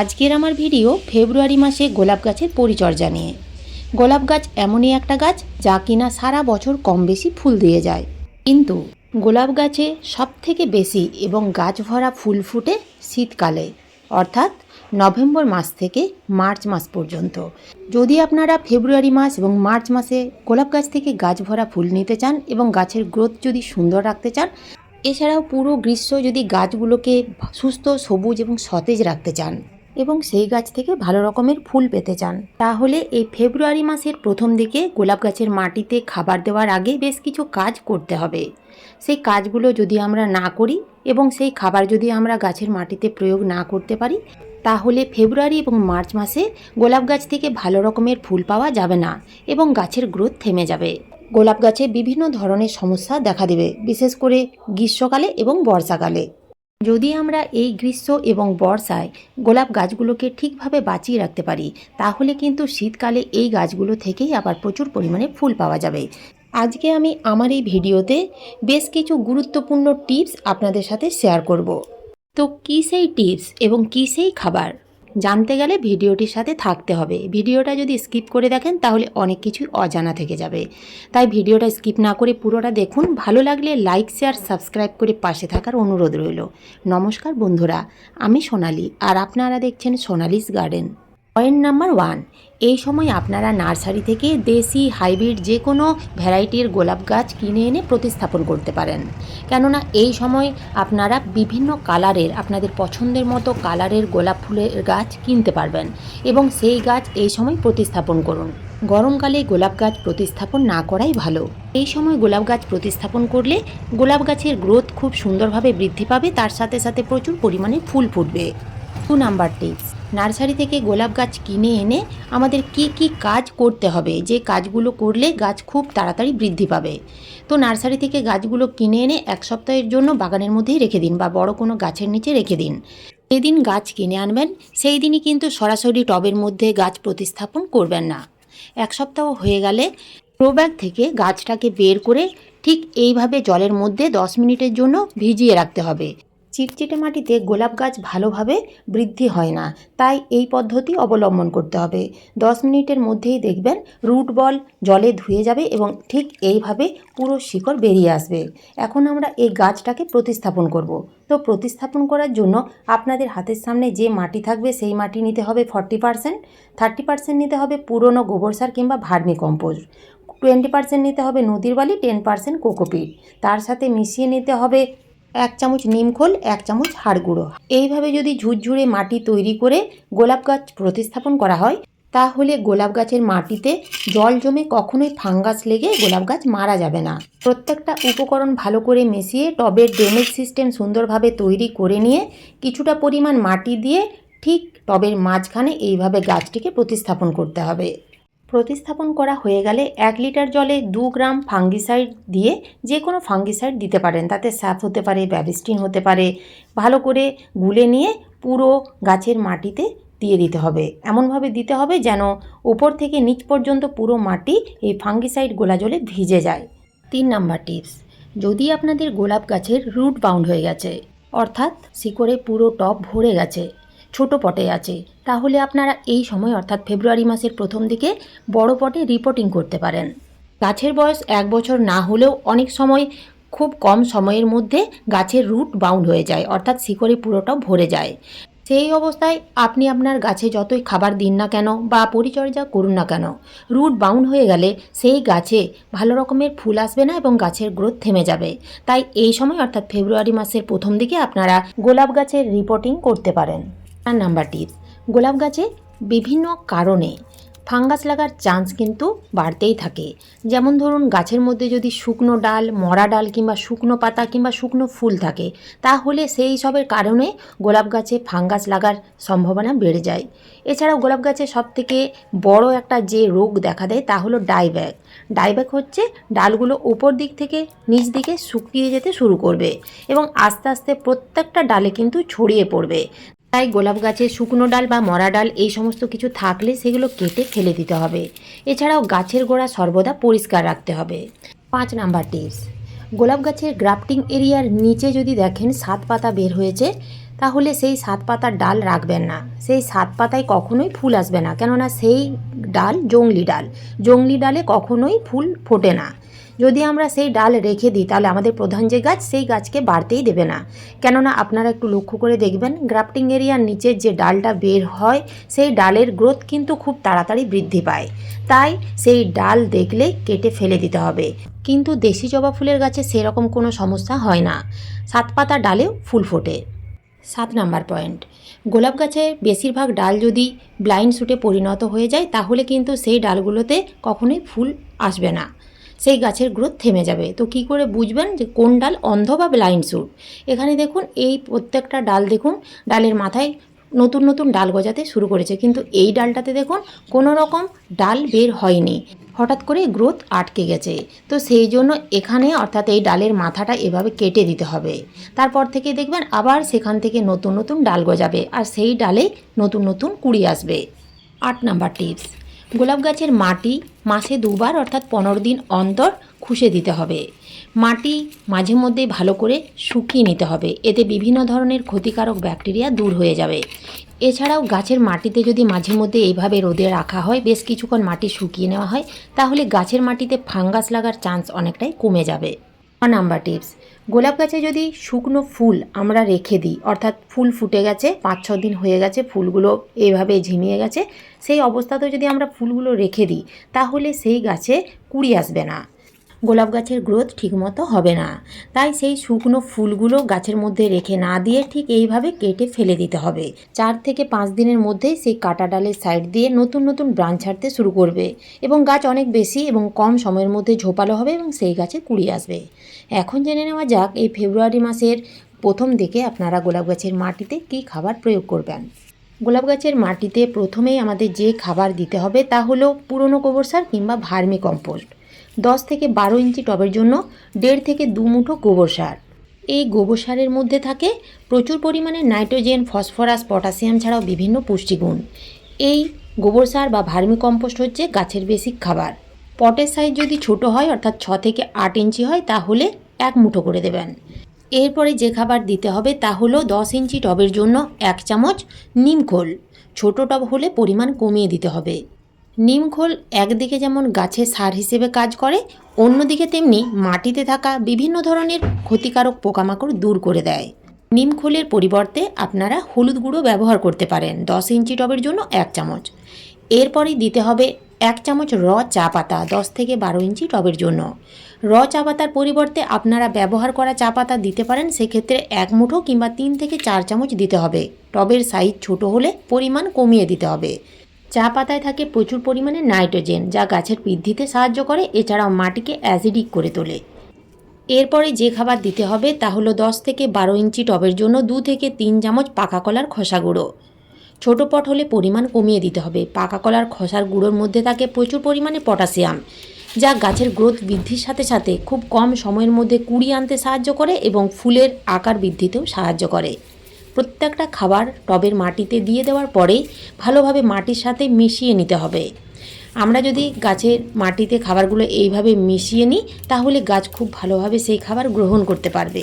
আজকের আমার ভিডিও ফেব্রুয়ারি মাসে গোলাপ গাছের পরিচর্যা নিয়ে। গোলাপ গাছ এমনই একটা গাছ যা কিনা সারা বছর কম বেশি ফুল দিয়ে যায়। কিন্তু গোলাপ গাছে সব থেকে বেশি এবং গাছ ভরা ফুল ফুটে শীতকালে, অর্থাৎ নভেম্বর মাস থেকে মার্চ মাস পর্যন্ত। যদি আপনারা ফেব্রুয়ারি মাস এবং মার্চ মাসে গোলাপ গাছ থেকে গাছ ভরা ফুল নিতে চান এবং গাছের গ্রোথ যদি সুন্দর রাখতে চান, এছাড়াও পুরো গ্রীষ্ম যদি গাছগুলোকে সুস্থ, সবুজ এবং সতেজ রাখতে চান এবং সেই গাছ থেকে ভালো রকমের ফুল পেতে চান। তাহলে এই ফেব্রুয়ারি মাসের প্রথম দিকে গোলাপ গাছের মাটিতে খাবার দেওয়ার আগে বেশ কিছু কাজ করতে হবে। সেই কাজগুলো যদি আমরা না করি এবং সেই খাবার যদি আমরা গাছের মাটিতে প্রয়োগ না করতে পারি, তাহলে ফেব্রুয়ারি এবং মার্চ মাসে গোলাপ গাছ থেকে ভালো রকমের ফুল পাওয়া যাবে না এবং গাছের গ্রোথ থেমে যাবে। গোলাপ গাছে বিভিন্ন ধরনের সমস্যা দেখা দেবে, বিশেষ করে গ্রীষ্মকালে এবং বর্ষাকালে। যদি আমরা এই গ্রীষ্ম এবং বর্ষায় গোলাপ গাছগুলোকে ঠিকভাবে বাঁচিয়ে রাখতে পারি, তাহলে কিন্তু শীতকালে এই গাছগুলো থেকেই আবার প্রচুর পরিমাণে ফুল পাওয়া যাবে। আজকে আমি আমার এই ভিডিওতে বেশ কিছু গুরুত্বপূর্ণ টিপস আপনাদের সাথে শেয়ার করব। তো কী সেই টিপস এবং কী সেই খাবার? জানতে গেলে ভিডিওটির সাথে থাকতে হবে। ভিডিওটা যদি স্কিপ করে দেখেন, তাহলে অনেক কিছুই অজানা থেকে যাবে। তাই ভিডিওটা স্কিপ না করে পুরোটা দেখুন। ভালো লাগলে লাইক, শেয়ার, সাবস্ক্রাইব করে পাশে থাকার অনুরোধ রইল। নমস্কার বন্ধুরা, আমি সোনালি, আর আপনারা দেখছেন Sonali's garden. Point number one, এই সময় আপনারা নার্সারি থেকে দেশি, হাইব্রিড যে কোনো ভ্যারাইটির গোলাপ গাছ কিনে এনে প্রতিস্থাপন করতে পারেন। কেননা এই সময় আপনারা বিভিন্ন কালারের, আপনাদের পছন্দের মতো কালারের গোলাপ ফুলের গাছ কিনতে পারবেন এবং সেই গাছ এই সময় প্রতিস্থাপন করুন। গরমকালে গোলাপ গাছ প্রতিস্থাপন না করাই ভালো। এই সময় গোলাপ গাছ প্রতিস্থাপন করলে গোলাপ গাছের গ্রোথ খুব সুন্দরভাবে বৃদ্ধি পাবে, তার সাথে সাথে প্রচুর পরিমাণে ফুল ফুটবে। টু নাম্বার টিপস নার্সারি থেকে গোলাপ গাছ কিনে এনে আমাদের কি কি কাজ করতে হবে? যে কাজগুলো করলে গাছ খুব তাড়াতাড়ি বৃদ্ধি পাবে। তো নার্সারি থেকে গাছগুলো কিনে এনে এক সপ্তাহের জন্য বাগানের মধ্যেই রেখে দিন বা বড় কোনো গাছের নিচে রেখে দিন। যেদিন গাছ কিনে আনবেন সেই দিনই কিন্তু সরাসরি টবের মধ্যে গাছ প্রতিস্থাপন করবেন না। এক সপ্তাহ হয়ে গেলে প্রোব্যাগ থেকে গাছটাকে বের করে ঠিক এইভাবে জলের মধ্যে দশ মিনিটের জন্য ভিজিয়ে রাখতে হবে। চিটচিটে মাটিতে গোলাপ গাছ ভালোভাবে বৃদ্ধি হয় না, তাই এই পদ্ধতি অবলম্বন করতে হবে। দশ মিনিটের মধ্যেই দেখবেন রুট বল জলে ধুয়ে যাবে এবং ঠিক এইভাবে পুরো শিকড় বেরিয়ে আসবে। এখন আমরা এই গাছটাকে প্রতিস্থাপন করব। তো প্রতিস্থাপন করার জন্য আপনাদের হাতের সামনে যে মাটি থাকবে সেই মাটি নিতে হবে ফর্টি পার্সেন্ট। থার্টি পার্সেন্ট নিতে হবে পুরনো গোবর সার কিংবা ভার্মি কম্পোস্ট। টোয়েন্টি পার্সেন্ট নিতে হবে নদীর বালি, টেন পার্সেন্ট কোকোপিট। তার সাথে মিশিয়ে নিতে হবে এক চামচ নিমখোল এক চামচ হাড় গুঁড়ো। এইভাবে যদি ঝুরঝুরে মাটি তৈরি করে গোলাপ গাছ প্রতিস্থাপন করা হয়, তাহলে গোলাপ গাছের মাটিতে জল জমে কখনোই ফাঙ্গাস লেগে গোলাপ গাছ মারা যাবে না। প্রত্যেকটা উপকরণ ভালো করে মিশিয়ে টবের ড্রেনেজ সিস্টেম সুন্দরভাবে তৈরি করে নিয়ে কিছুটা পরিমাণ মাটি দিয়ে ঠিক টবের মাঝখানে এইভাবে গাছটিকে প্রতিস্থাপন করতে হবে। প্রতিস্থাপন করা হয়ে গেলে এক লিটার জলে দু গ্রাম ফাঙ্গিসাইড দিয়ে যে কোনো ফাঙ্গিসাইড দিতে পারেন। তাতে স্যাপ হতে পারে, ব্যাবিস্টিন হতে পারে। ভালো করে গুলে নিয়ে পুরো গাছের মাটিতে দিয়ে দিতে হবে। এমনভাবে দিতে হবে যেন উপর থেকে নিচ পর্যন্ত পুরো মাটি এই ফাঙ্গিসাইড গোলা জলে ভিজে যায়। তিন নাম্বার টিপস, যদি আপনাদের গোলাপ গাছের রুট বাউন্ড হয়ে গেছে, অর্থাৎ শিকড়ে পুরো টব ভরে গেছে ছোট পটে আছে। তাহলে আপনারা এই সময়, অর্থাৎ ফেব্রুয়ারি মাসের প্রথম দিকে, বড় পটে রিপোর্টিং করতে পারেন। গাছের বয়স এক বছর না হলেও অনেক সময়, খুব কম সময়ের মধ্যে গাছের রুট বাউন্ড হয়ে যায়, অর্থাৎ শিকড়ে পুরোটা ভরে যায়। সেই অবস্থায় আপনি আপনার গাছে যতই খাবার দিন না কেন বা পরিচর্যা করুন না কেন রুট বাউন্ড হয়ে গেলে সেই গাছে ভালো রকমের ফুল আসবে না এবং গাছের গ্রোথ থেমে যাবে। তাই এই সময়, অর্থাৎ ফেব্রুয়ারি মাসের প্রথম দিকে আপনারা গোলাপ গাছের রিপোর্টিং করতে পারেন। নাম্বার টিপস গোলাপ গাছে বিভিন্ন কারণে ফাঙ্গাস লাগার চান্স কিন্তু বাড়তেই থাকে। যেমন ধরুন, গাছের মধ্যে যদি শুকনো ডাল, মরা ডাল কিংবা শুকনো পাতা কিংবা শুকনো ফুল থাকে, তাহলে সেই সবের কারণে গোলাপ গাছে ফাঙ্গাস লাগার সম্ভাবনা বেড়ে যায়। এছাড়াও গোলাপ গাছে সবথেকে বড় একটা যে রোগ দেখা দেয়, তা হলো ডাইব্যাক ডাইব্যাক হচ্ছে ডালগুলো উপর দিক থেকে নিচ দিকে শুকিয়ে যেতে শুরু করবে এবং আস্তে আস্তে প্রত্যেকটা ডালে কিন্তু ছড়িয়ে পড়বে। তাই গোলাপ গাছে শুকনো ডাল বা মরা ডাল এই সমস্ত কিছু থাকলে সেগুলো কেটে ফেলে দিতে হবে। এছাড়াও গাছের গোড়া সর্বদা পরিষ্কার রাখতে হবে। পাঁচ নাম্বার টিপস, গোলাপ গাছের গ্রাফটিং এরিয়ার নিচে যদি দেখেন সাত পাতা বের হয়েছে, তাহলে সেই সাত পাতার ডাল রাখবেন না। সেই সাত পাতায় কখনোই ফুল আসবে না, কেননা সেই ডাল জংলি ডাল। জংলি ডালে কখনোই ফুল ফোটে না। যদি আমরা সেই ডাল রেখে দিই, তাহলে আমাদের প্রধান যে গাছ, সেই গাছকে বাড়তেই দেবে না। কেননা আপনারা একটু লক্ষ্য করে দেখবেন, গ্রাফটিং এরিয়ার নিচে যে ডালটা বের হয়, সেই ডালের গ্রোথ কিন্তু খুব তাড়াতাড়ি বৃদ্ধি পায়। তাই সেই ডাল দেখলে কেটে ফেলে দিতে হবে। কিন্তু দেশি জবা ফুলের গাছে সেরকম কোনো সমস্যা হয় না। সাত পাতা ডালেও ফুল ফোটে। সাত নাম্বার পয়েন্ট। গোলাপ গাছের বেশিরভাগ ডাল যদি ব্লাইন্ড শুটে পরিণত হয়ে যায়, তাহলে কিন্তু সেই ডালগুলোতে কখনোই ফুল আসবে না। সেই গাছের গ্রোথ থেমে যাবে। তো কি করে বুঝবেন যে কোন ডাল অন্ধ বা ব্লাইন্ড শুট এখানে দেখুন, এই প্রত্যেকটা ডাল দেখুন, ডালের মাথায় নতুন নতুন ডাল গজাতে শুরু করেছে। কিন্তু এই ডালটাতে দেখুন, কোনো রকম ডাল বের হয়নি। হঠাৎ করে গ্রোথ আটকে গেছে। তো সেই জন্য এখানে অর্থাৎ এই ডালের মাথাটা এভাবে কেটে দিতে হবে। তারপর থেকে দেখবেন, আবার সেখান থেকে নতুন নতুন ডাল গজাবে। আর সেই ডালে নতুন নতুন কুড়ি আসবে। আট নাম্বার টিপস গোলাপ গাছের মাটি মাসে দুবার অর্থাৎ পনেরো দিন অন্তর খুশে দিতে হবে। মাটি মাঝে মধ্যে ভালো করে শুকিয়ে নিতে হবে। এতে বিভিন্ন ধরনের ক্ষতিকারক ব্যাকটেরিয়া দূর হয়ে যাবে। এছাড়াও গাছের মাটিতে যদি মাঝে মধ্যে এইভাবে রোদে রাখা হয়, বেশ কিছুক্ষণ মাটি শুকিয়ে নেওয়া হয়, তাহলে গাছের মাটিতে ফাঙ্গাস লাগার চান্স অনেকটাই কমে যাবে। নাম্বার টিপস গোলাপ গাছে যদি শুকনো ফুল আমরা রেখে দিই, অর্থাৎ ফুল ফুটে গেছে, পাঁচ, ছ দিন হয়ে গেছে, ফুলগুলো এভাবে ঝিমিয়ে গেছে, সেই অবস্থাতেও যদি আমরা ফুলগুলো রেখে দিই, তাহলে সেই গাছে কুড়ি আসবে না। গোলাপ গাছের গ্রোথ ঠিকমতো হবে না। তাই সেই শুকনো ফুলগুলো গাছের মধ্যে রেখে না দিয়ে ঠিক এইভাবে কেটে ফেলে দিতে হবে। চার থেকে পাঁচ দিনের মধ্যেই সেই কাটা ডালের সাইড দিয়ে নতুন নতুন ব্রাঞ্চ ছাড়তে শুরু করবে এবং গাছ অনেক বেশি এবং কম সময়ের মধ্যে ঝোপালো হবে এবং সেই গাছে কুড়ি আসবে। এখন জেনে নেওয়া যাক এই ফেব্রুয়ারি মাসের প্রথম দিকে আপনারা গোলাপ গাছের মাটিতে কী খাবার প্রয়োগ করবেন। গোলাপ গাছের মাটিতে প্রথমেই আমাদের যে খাবার দিতে হবে তা হলো পুরনো গোবর সার কিংবা ভার্মি কম্পোস্ট। দশ থেকে বারো ইঞ্চি টবের জন্য দেড় থেকে দু মুঠো গোবর সার। এই গোবর সারের মধ্যে থাকে প্রচুর পরিমাণে নাইট্রোজেন, ফসফরাস, পটাশিয়াম ছাড়াও বিভিন্ন পুষ্টিগুণ। এই গোবর সার বা ভার্মি কম্পোস্ট হচ্ছে গাছের বেসিক খাবার। পটের সাইজ যদি ছোট হয় অর্থাৎ ছ থেকে আট ইঞ্চি হয় তাহলে এক মুঠো করে দেবেন। এরপরে যে খাবার দিতে হবে তা হলো দশ ইঞ্চি টবের জন্য এক চামচ নিমখোল ছোট টব হলে পরিমাণ কমিয়ে দিতে হবে। নিমখোল একদিকে যেমন গাছের সার হিসেবে কাজ করে, অন্যদিকে তেমনি মাটিতে থাকা বিভিন্ন ধরনের ক্ষতিকারক পোকামাকড় দূর করে দেয়। নিমখোলের পরিবর্তে আপনারা হলুদ গুঁড়ো ব্যবহার করতে পারেন, দশ ইঞ্চি টবের জন্য এক চামচ। এরপরেই দিতে হবে এক চামচ র চা পাতা, দশ থেকে বারো ইঞ্চি টবের জন্য। র চা পাতার পরিবর্তে আপনারা ব্যবহার করা চা পাতা দিতে পারেন, সেক্ষেত্রে এক মুঠো কিংবা তিন থেকে চার চামচ দিতে হবে। টবের সাইজ ছোট হলে পরিমাণ কমিয়ে দিতে হবে। চা পাতায় থাকে প্রচুর পরিমাণে নাইট্রোজেন, যা গাছের বৃদ্ধিতে সাহায্য করে, এছাড়াও মাটিকে অ্যাসিডিক করে তোলে। এরপরে যে খাবার দিতে হবে, তা হলো দশ থেকে বারো ইঞ্চি টবের জন্য দু থেকে তিন চামচ পাকা কলার খসা গুঁড়ো। ছোটো পট হলে পরিমাণ কমিয়ে দিতে হবে। পাকা কলার খসার গুঁড়োর মধ্যে থাকে প্রচুর পরিমাণে পটাশিয়াম, যা গাছের গ্রোথ বৃদ্ধির সাথে সাথে খুব কম সময়ের মধ্যে কুড়ি আনতে সাহায্য করে এবং ফুলের আকার বৃদ্ধিতেও সাহায্য করে। প্রত্যেকটা খাবার টবের মাটিতে দিয়ে দেওয়ার পরে ভালোভাবে মাটির সাথে মিশিয়ে নিতে হবে। আমরা যদি গাছের মাটিতে খাবারগুলো এইভাবে মিশিয়ে নিই, তাহলে গাছ খুব ভালোভাবে সেই খাবার গ্রহণ করতে পারবে।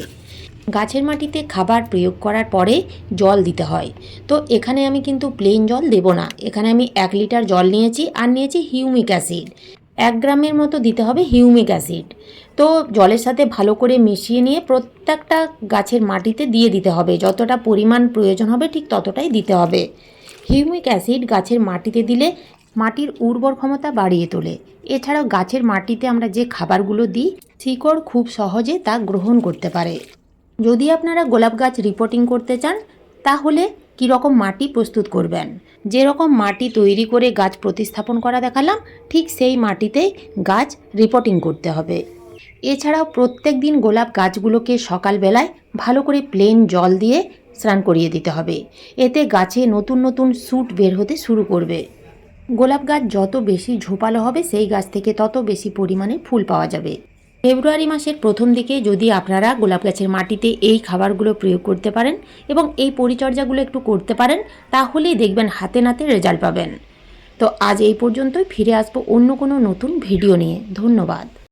গাছের মাটিতে খাবার প্রয়োগ করার পরে জল দিতে হয়। তো এখানে আমি কিন্তু প্লেন জল দেব না। এখানে আমি এক লিটার জল নিয়েছি আর নিয়েছি হিউমিক অ্যাসিড এক গ্রামের মতো দিতে হবে হিউমিক অ্যাসিড তো জলের সাথে ভালো করে মিশিয়ে নিয়ে প্রত্যেকটা গাছের মাটিতে দিয়ে দিতে হবে। যতটা পরিমাণ প্রয়োজন হবে ঠিক ততটাই দিতে হবে। হিউমিক অ্যাসিড গাছের মাটিতে দিলে মাটির উর্বর ক্ষমতা বাড়িয়ে তোলে। এছাড়াও গাছের মাটিতে আমরা যে খাবারগুলো দিই, শিকড় খুব সহজে তা গ্রহণ করতে পারে। যদি আপনারা গোলাপ গাছ রিপোর্টিং করতে চান, তাহলে কীরকম মাটি প্রস্তুত করবেন? যেরকম মাটি তৈরি করে গাছ প্রতিস্থাপন করা দেখালাম, ঠিক সেই মাটিতেই গাছ রিপোর্টিং করতে হবে। এছাড়াও প্রত্যেক দিন গোলাপ গাছগুলোকে সকালবেলায় ভালো করে প্লেন জল দিয়ে স্নান করিয়ে দিতে হবে। এতে গাছে নতুন নতুন স্যুট বের হতে শুরু করবে। গোলাপ গাছ যত বেশি ঝোপালো হবে, সেই গাছ থেকে তত বেশি পরিমাণে ফুল পাওয়া যাবে। ফেব্রুয়ারি মাসের প্রথম দিকে যদি আপনারা গোলাপ গাছের মাটিতে এই খাবারগুলো প্রয়োগ করতে পারেন এবং এই পরিচর্যাগুলো একটু করতে পারেন, তাহলেই দেখবেন হাতে নাতে রেজাল্ট পাবেন। তো আজ এই পর্যন্তই, ফিরে আসব অন্য কোনো নতুন ভিডিও নিয়ে। ধন্যবাদ।